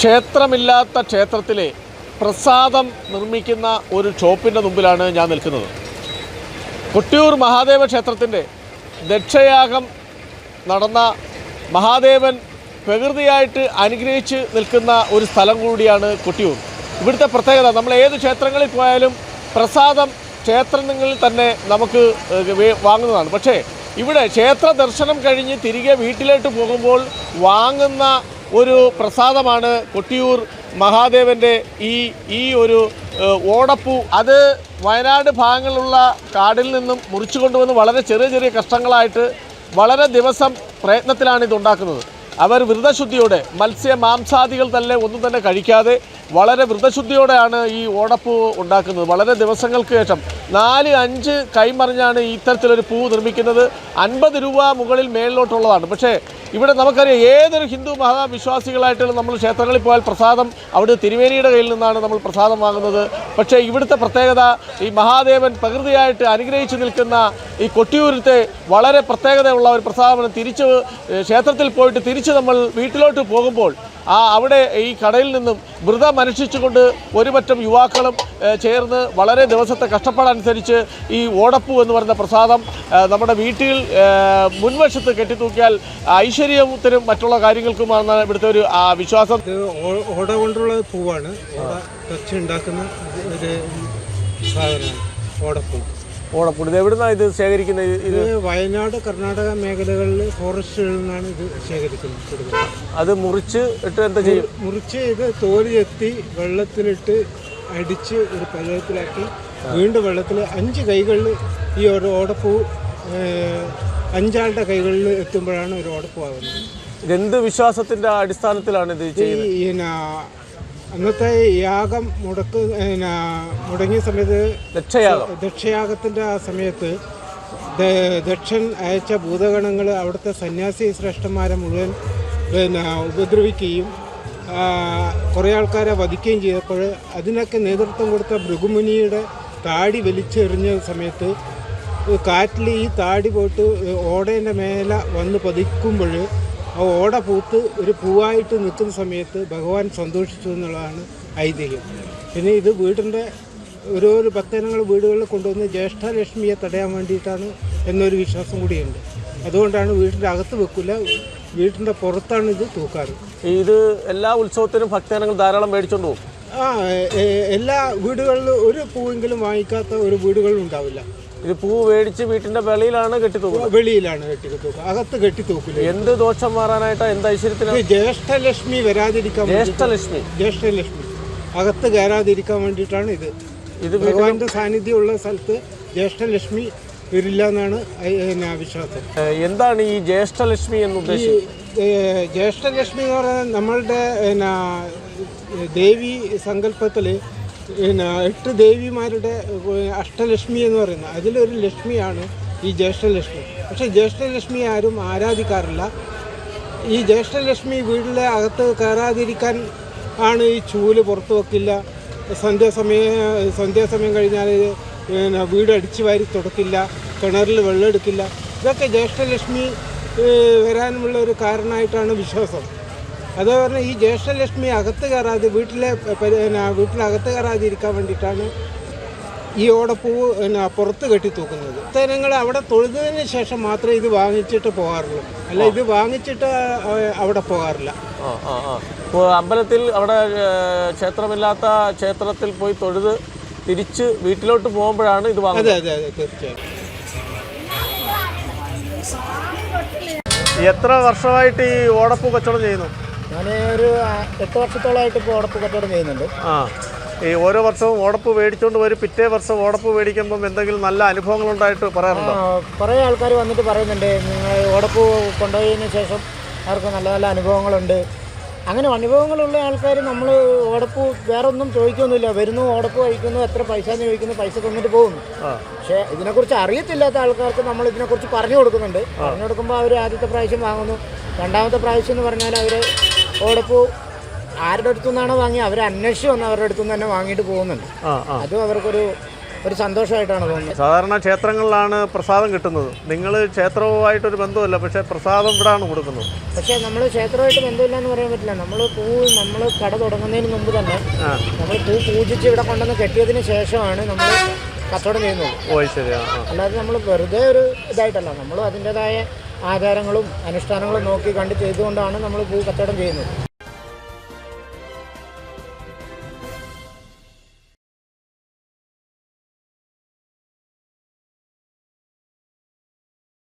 ക്ഷേത്രമില്ലാത്ത ക്ഷേത്രത്തിലെ പ്രസാദം നിർമ്മിക്കുന്ന ഒരു ഷോപ്പിന്റെ മുമ്പിലാണ് ഞാൻ നിൽക്കുന്നത്. കൊട്ടിയൂർ മഹാദേവ ക്ഷേത്രത്തിന്റെ ദക്ഷയാഗം നടന്ന മഹാദേവൻ പ്രകൃതിയായിട്ട് അനുഗ്രഹിച്ച് നിൽക്കുന്ന ഒരു സ്ഥലം കൂടിയാണ് കൊട്ടിയൂർ. ഇവിടുത്തെ പ്രത്യേകത നമ്മൾ ഏത് ക്ഷേത്രങ്ങളിൽ പോയാലും പ്രസാദം ക്ഷേത്രങ്ങളിൽ തന്നെ നമുക്ക് വാങ്ങുന്നതാണ്. പക്ഷേ ഇവിടെ ക്ഷേത്ര ദർശനം കഴിഞ്ഞ് തിരികെ വീട്ടിലോട്ട് പോകുമ്പോൾ വാങ്ങുന്ന ഒരു പ്രസാദമാണ് കൊട്ടിയൂർ മഹാദേവന്റെ ഈ ഈ ഒരു ഓടപ്പൂ. അത് വയനാട് ഭാഗങ്ങളിലുള്ള കാടിൽ നിന്നും മുറിച്ചു കൊണ്ടുവന്ന് വളരെ ചെറിയ ചെറിയ കഷ്ടങ്ങളായിട്ട് വളരെ ദിവസം പ്രയത്നത്തിലാണ് ഇതുണ്ടാക്കുന്നത്. അവർ വ്രതശുദ്ധിയോടെ മത്സ്യ മാംസാദികൾ തന്നെ ഒന്നും തന്നെ കഴിക്കാതെ വളരെ വ്രതശുദ്ധിയോടെയാണ് ഈ ഓടപ്പ് ഉണ്ടാക്കുന്നത്. വളരെ ദിവസങ്ങൾക്ക് ശേഷം നാല് അഞ്ച് കൈമറിഞ്ഞാണ് ഇത്തരത്തിലൊരു പൂ നിർമ്മിക്കുന്നത്. അൻപത് രൂപ മുകളിൽ മേളിലോട്ടുള്ളതാണ്. പക്ഷേ ഇവിടെ നമുക്കറിയാം ഏതൊരു ഹിന്ദു മഹാവിശ്വാസികളായിട്ടുള്ള നമ്മൾ ക്ഷേത്രങ്ങളിൽ പോയാൽ പ്രസാദം അവിടെ തിരുവേനിയുടെ കയ്യിൽ നിന്നാണ് നമ്മൾ പ്രസാദം വാങ്ങുന്നത്. പക്ഷേ ഇവിടുത്തെ പ്രത്യേകത ഈ മഹാദേവൻ പ്രകൃതിയായിട്ട് അനുഗ്രഹിച്ചു നിൽക്കുന്ന ഈ കൊട്ടിയൂരത്തെ വളരെ പ്രത്യേകതയുള്ള ഒരു പ്രസാദമാണ്. തിരിച്ച് ക്ഷേത്രത്തിൽ പോയിട്ട് തിരിച്ച് നമ്മൾ വീട്ടിലോട്ട് പോകുമ്പോൾ ആ അവിടെ ഈ കടയിൽ നിന്നും വൃതം അനുഷ്ഠിച്ചുകൊണ്ട് ഒരുപറ്റം യുവാക്കളും ചേർന്ന് വളരെ ദിവസത്തെ കഷ്ടപ്പാടനുസരിച്ച് ഈ ഓടപ്പൂ എന്ന് പറയുന്ന പ്രസാദം നമ്മുടെ വീട്ടിൽ മുൻവശത്ത് കെട്ടിത്തൂക്കിയാൽ ഐശ്വര്യത്തിനും മറ്റുള്ള കാര്യങ്ങൾക്കുമാണ് ഇവിടുത്തെ ഒരു വിശ്വാസം. ഓട കൊണ്ടുള്ള പൂവാണ്. ഉണ്ടാക്കുന്ന ഒരു സാധനമാണ്. ഓടപ്പൂ. ഓടപ്പൂ ഇത് എവിടുന്നാണ് ഇത് ശേഖരിക്കുന്നത്? ഇത് വയനാട് കർണാടക മേഖലകളിൽ ഫോറസ്റ്റുകളിൽ നിന്നാണ് ഇത് ശേഖരിക്കുന്നത് അത് മുറിച്ച് ഇട്ട് എന്താ ചെയ്യും? മുറിച്ച് ഇത് തോലി എത്തി വെള്ളത്തിലിട്ട് അടിച്ച് ഒരു പരുവത്തിലാക്കി വീണ്ടും വെള്ളത്തിൽ അഞ്ച് കൈകളിൽ ഈ ഒരു ഓടപ്പൂ അഞ്ചാളുടെ കൈകളിൽ എത്തുമ്പോഴാണ് ഒരു ഓടപ്പൂ ആകുന്നത് ഇതെന്ത് വിശ്വാസത്തിന്റെ അടിസ്ഥാനത്തിലാണ് ഇത് ചെയ്യുന്നത്? അന്നത്തെ യാഗം മുടക്ക് മുടങ്ങിയ സമയത്ത് ദക്ഷയാഗം. ദക്ഷയാഗത്തിന്റെ ആ സമയത്ത് ദക്ഷൻ അയച്ച ഭൂതഗണങ്ങൾ അവിടുത്തെ സന്യാസി ശ്രേഷ്ഠന്മാരെ മുഴുവൻ പിന്നെ ഉപദ്രവിക്കുകയും കുറേ ആൾക്കാരെ വധിക്കുകയും ചെയ്തപ്പോൾ അതിനൊക്കെ നേതൃത്വം കൊടുത്ത ഭൃഗുമുനിയുടെ താടി വലിച്ചെറിഞ്ഞ സമയത്ത് കാറ്റിൽ ഈ താടി പോയിട്ട് ഓടേന്റെ മേല വന്ന് പതിക്കുമ്പോൾ ആ ഓട പൂത്ത് ഒരു പൂവായിട്ട് നിൽക്കുന്ന സമയത്ത് ഭഗവാൻ സന്തോഷിച്ചു എന്നുള്ളതാണ് ഐതിഹ്യം. പിന്നെ ഇത് വീടിന്റെ ഓരോരോ ഭക്തജനങ്ങൾ വീടുകളിൽ കൊണ്ടുവന്ന് ജ്യേഷ്ഠലക്ഷ്മിയെ തടയാൻ വേണ്ടിയിട്ടാണ് എന്നൊരു വിശ്വാസം കൂടിയുണ്ട്. അതുകൊണ്ടാണ് വീട്ടിന്റെ അകത്ത് വെക്കില്ല വീട്ടിന്റെ പുറത്താണ് ഇത് തൂക്കാറ്. ഇത് എല്ലാ ഉത്സവത്തിനും ഭക്തജനങ്ങൾ ധാരാളം മേടിച്ചോണ്ട് പോകും? ആ എല്ലാ വീടുകളിലും ഒരു പൂവെങ്കിലും വാങ്ങിക്കാത്ത ഒരു വീടുകളും ഉണ്ടാവില്ല. ഇത് പൂ മേടിച്ച് വീട്ടിന്റെ വെളിയിലാണ് കെട്ടിത്തൂക്കുക വെളിയിലാണ് കെട്ടിത്തൂക്കുക അകത്ത് കെട്ടിത്തൂക്കില്ല എന്ത് ദോഷം മാറാനായിട്ടാ? എന്ത് ഐശ്വര്യത്തിന്? ജ്യേഷ്ഠലക്ഷ്മി വരാതിരിക്കാൻ ജ്യേഷ്ഠലക്ഷ്മി. ജ്യേഷ്ഠലക്ഷ്മി. അകത്ത് കയറാതിരിക്കാൻ വേണ്ടിയിട്ടാണ് ഇത്. ഇത് ഭഗവാന്റെ സാന്നിധ്യമുള്ള സ്ഥലത്ത് ജ്യേഷ്ഠലക്ഷ്മി വരില്ല എന്നാണ് വിശ്വാസം. എന്താണ് ഈ ജ്യേഷ്ഠലക്ഷ്മി എന്ന് ഈ ഉദ്ദേശിക്കുന്നത്? ജ്യേഷ്ഠലക്ഷ്മി എന്ന് പറയുന്നത് നമ്മളുടെ ദേവി സങ്കല്പത്തിൽ പിന്നെ എട്ട് ദേവിമാരുടെ അഷ്ടലക്ഷ്മി എന്ന് പറയുന്നത് അതിലൊരു ലക്ഷ്മിയാണ് ഈ ജ്യേഷ്ഠലക്ഷ്മി. പക്ഷെ ജ്യേഷ്ഠലക്ഷ്മി ആരും ആരാധിക്കാറില്ല. ഈ ജ്യേഷ്ഠലക്ഷ്മി വീട്ടിലെ അകത്ത് കയറാതിരിക്കാൻ ആണ് ഈ ചൂൽ പുറത്തു വെക്കില്ല. സന്ധ്യാസമയം സന്ധ്യാസമയം കഴിഞ്ഞാൽ പിന്നെ വീട് അടിച്ചു വാരി തുടക്കില്ല കിണറിൽ വെള്ളം എടുക്കില്ല. ഇതൊക്കെ ജ്യേഷ്ഠലക്ഷ്മി വരാനുമുള്ള ഒരു കാരണമായിട്ടാണ് വിശ്വാസം. അത് പറഞ്ഞാൽ ഈ ജ്യേഷ്ഠലക്ഷ്മി അകത്ത് കയറാതെ വീട്ടിലെ പിന്നെ വീട്ടിലകത്ത് കയറാതിരിക്കാൻ വേണ്ടിയിട്ടാണ് ഈ ഓടപ്പൂവ് പിന്നെ പുറത്ത് കെട്ടി തൂക്കുന്നത് ഭക്തജനങ്ങൾ അവിടെ തൊഴുതിന് ശേഷം മാത്രമേ ഇത് വാങ്ങിച്ചിട്ട് പോകാറുള്ളൂ. അല്ല ഇത് വാങ്ങിച്ചിട്ട് അവിടെ പോകാറില്ല. ആ ആ ആ. അമ്പലത്തിൽ അവിടെ ക്ഷേത്രമില്ലാത്ത ക്ഷേത്രത്തിൽ പോയി തൊഴുത് തിരിച്ച് വീട്ടിലോട്ട് പോകുമ്പോഴാണ് ഇത് വാങ്ങുന്നത്. അതെ അതെ അതെ തീർച്ചയായും. എത്ര വർഷമായിട്ട് ഈ ഓടപ്പൂ കച്ചവടം ചെയ്യുന്നു? ഞാൻ ഒരു എട്ട് വർഷത്തോളമായിട്ട് ഇപ്പോൾ ഉടപ്പ് കച്ചവടം ചെയ്യുന്നുണ്ട്. ആ ഈ ഓരോ വർഷവും ഓടപ്പ് മേടിച്ചുകൊണ്ട് വരും പിറ്റേ വർഷം ഓടപ്പ് മേടിക്കുമ്പം എന്തെങ്കിലും നല്ല അനുഭവങ്ങൾ ഉണ്ടായിട്ട് പറയാറുണ്ടോ കുറേ ആൾക്കാർ വന്നിട്ട് പറയുന്നുണ്ട് നിങ്ങൾ ഓടപ്പ് കൊണ്ടുപോയതിന് ശേഷം അവർക്ക് നല്ല നല്ല അനുഭവങ്ങളുണ്ട്. അങ്ങനെ അനുഭവങ്ങളുള്ള ആൾക്കാർ നമ്മൾ ഓടപ്പ് വേറെ ഒന്നും ചോദിക്കൊന്നുമില്ല. വരുന്നു ഓടപ്പ് കഴിക്കുന്നു എത്ര പൈസ എന്ന് ചോദിക്കുന്നു പൈസ തന്നിട്ട് പോകുന്നു. പക്ഷേ ഇതിനെക്കുറിച്ച് അറിയത്തില്ലാത്ത ആൾക്കാർക്ക് നമ്മൾ ഇതിനെക്കുറിച്ച് പറഞ്ഞു കൊടുക്കുന്നുണ്ട്. പറഞ്ഞു കൊടുക്കുമ്പോൾ അവർ ആദ്യത്തെ പ്രാവശ്യം വാങ്ങുന്നു. രണ്ടാമത്തെ പ്രാവശ്യം എന്ന് പറഞ്ഞാൽ അവർ ഉടപ്പ് ആരുടെ അടുത്തു നിന്നാണോ വാങ്ങി അവർ അന്വേഷിച്ച് വന്ന് അവരുടെ അടുത്തു നിന്ന് തന്നെ വാങ്ങിയിട്ട് പോകുന്നുണ്ട്. അതും അവർക്കൊരു ഒരു സന്തോഷമായിട്ടാണ് തോന്നുന്നത്. സാധാരണ ക്ഷേത്രങ്ങളിലാണ് പ്രസാദം കിട്ടുന്നത്. നിങ്ങൾ ക്ഷേത്രവുമായിട്ടൊരു ബന്ധമില്ല പക്ഷേ പ്രസാദം ഇവിടാണ് കൊടുക്കുന്നത്. പക്ഷേ നമ്മൾ ക്ഷേത്രമായിട്ട് ബന്ധമില്ല എന്ന് പറയാൻ പറ്റില്ല. നമ്മൾ പൂ നമ്മൾ കട തുടങ്ങുന്നതിന് മുമ്പ് തന്നെ നമ്മൾ പൂ പൂജിച്ച് ഇവിടെ കൊണ്ടുവന്ന് കെട്ടിയതിന് ശേഷമാണ് നമ്മൾ കച്ചവടം ചെയ്യുന്നത്. അല്ലാതെ നമ്മൾ വെറുതെ ഒരു ഇതായിട്ടല്ല. നമ്മൾ അതിന്റെതായ ആചാരങ്ങളും അനുഷ്ഠാനങ്ങളും നോക്കി കണ്ട് ചെയ്തുകൊണ്ടാണ് നമ്മൾ പൂ കച്ചവടം ചെയ്യുന്നത്.